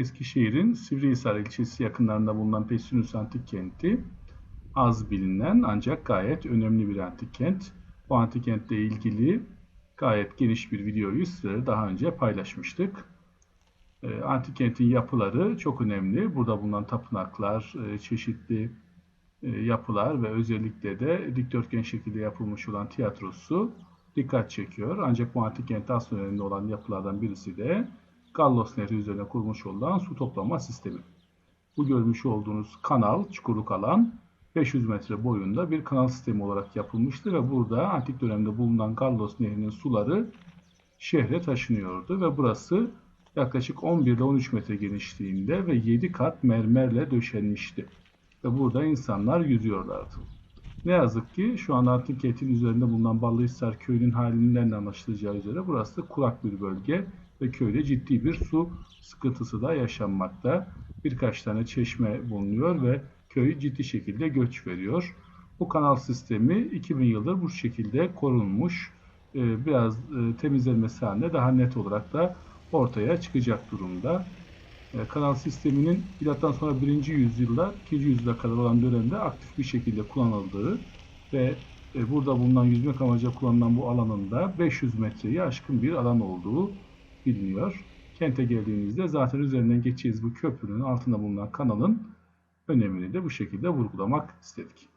Eskişehir'in Sivrihisar ilçesi yakınlarında bulunan Pessinus Antik Kenti az bilinen ancak gayet önemli bir antik kent. Bu antik kentle ilgili gayet geniş bir videoyu sizlere daha önce paylaşmıştık. E, antik kentin yapıları çok önemli. Burada bulunan tapınaklar, e, çeşitli e, yapılar ve özellikle de dikdörtgen şekilde yapılmış olan tiyatrosu dikkat çekiyor. Ancak bu antik kentte asıl önemli olan yapılardan birisi de Gallos Nehri üzerine kurmuş olan su toplama sistemi. Bu görmüş olduğunuz kanal, çukurluk alan 500 metre boyunda bir kanal sistemi olarak yapılmıştı ve burada antik dönemde bulunan Gallos Nehri'nin suları şehre taşınıyordu ve burası yaklaşık 11 ile 13 metre genişliğinde ve 7 kat mermerle döşenmişti. Ve burada insanlar yüzüyorlardı. Ne yazık ki şu an antik kentin üzerinde bulunan Ballıhisar köyünün halinden de anlaşılacağı üzere burası kurak bir bölge ve köyde ciddi bir su sıkıntısı da yaşanmakta. Birkaç tane çeşme bulunuyor ve köy ciddi şekilde göç veriyor. Bu kanal sistemi 2000 yıldır bu şekilde korunmuş. Ee, biraz e, temizlenmesi halinde daha net olarak da ortaya çıkacak durumda. Ee, kanal sisteminin milattan sonra 1. yüzyılda 2. yüzyıla kadar olan dönemde aktif bir şekilde kullanıldığı ve e, burada bulunan yüzmek amacıyla kullanılan bu alanın da 500 metreyi aşkın bir alan olduğu biliniyor. Kente geldiğinizde zaten üzerinden geçeceğiz bu köprünün altında bulunan kanalın önemini de bu şekilde vurgulamak istedik.